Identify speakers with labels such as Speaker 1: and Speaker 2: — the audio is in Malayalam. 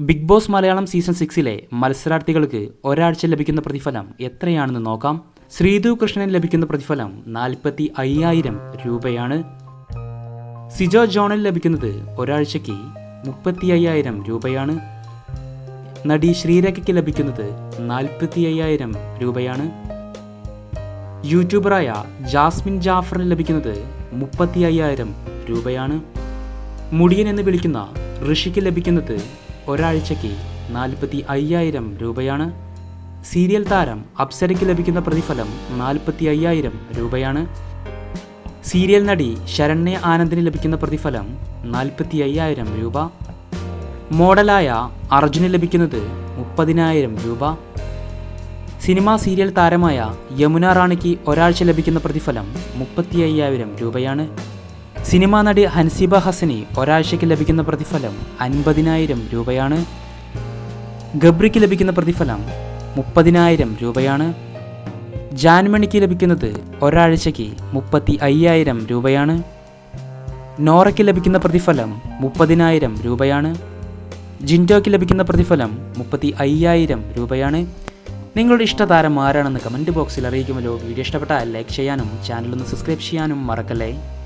Speaker 1: ബിഗ് ബോസ് മലയാളം സീസൺ സിക്സിലെ മത്സരാർത്ഥികൾക്ക് ഒരാഴ്ച ലഭിക്കുന്ന പ്രതിഫലം എത്രയാണെന്ന് നോക്കാം. ശ്രീതു കൃഷ്ണൻ ലഭിക്കുന്ന പ്രതിഫലം നാൽപ്പത്തി അയ്യായിരം രൂപയാണ്. സിജോ ജോണിൽ ലഭിക്കുന്നത് ഒരാഴ്ചയ്ക്ക് മുപ്പത്തി അയ്യായിരം രൂപയാണ്. നടി ശ്രീരേഖയ്ക്ക് ലഭിക്കുന്നത് നാൽപ്പത്തി അയ്യായിരം രൂപയാണ്. യൂട്യൂബറായ ജാസ്മിൻ ജാഫറിന് ലഭിക്കുന്നത് മുപ്പത്തി അയ്യായിരം രൂപയാണ്. മുടിയൻ എന്ന് വിളിക്കുന്ന ഋഷിക്ക് ലഭിക്കുന്നത് ഒരാഴ്ചയ്ക്ക് നാൽപ്പത്തി അയ്യായിരം രൂപയാണ്. സീരിയൽ താരം അപ്സരയ്ക്ക് ലഭിക്കുന്ന പ്രതിഫലം നാൽപ്പത്തി അയ്യായിരം രൂപയാണ്. സീരിയൽ നടി ശരണ്യ ആനന്ദിന് ലഭിക്കുന്ന പ്രതിഫലം നാൽപ്പത്തി അയ്യായിരം രൂപ. മോഡലായ അർജുന് ലഭിക്കുന്നത് മുപ്പതിനായിരം രൂപ. സിനിമാ സീരിയൽ താരമായ യമുന റാണിക്ക് ഒരാഴ്ച ലഭിക്കുന്ന പ്രതിഫലം മുപ്പത്തി അയ്യായിരം രൂപയാണ്. സിനിമാ നടി ഹൻസിബ ഹസനി ഒരാഴ്ചയ്ക്ക് ലഭിക്കുന്ന പ്രതിഫലം അൻപതിനായിരം രൂപയാണ്. ഗബ്രിക്ക് ലഭിക്കുന്ന പ്രതിഫലം മുപ്പതിനായിരം രൂപയാണ്. ജാൻമണിക്ക് ലഭിക്കുന്നത് ഒരാഴ്ചയ്ക്ക് മുപ്പത്തി അയ്യായിരം രൂപയാണ്. നോറയ്ക്ക് ലഭിക്കുന്ന പ്രതിഫലം മുപ്പതിനായിരം രൂപയാണ്. ജിൻഡോയ്ക്ക് ലഭിക്കുന്ന പ്രതിഫലം മുപ്പത്തി അയ്യായിരം രൂപയാണ്. നിങ്ങളുടെ ഇഷ്ടതാരം ആരാണെന്ന് കമന്റ് ബോക്സിൽ അറിയിക്കുമല്ലോ. വീഡിയോ ഇഷ്ടപ്പെട്ടാൽ ലൈക്ക് ചെയ്യാനും ചാനലൊന്ന് സബ്സ്ക്രൈബ് ചെയ്യാനും മറക്കല്ലേ?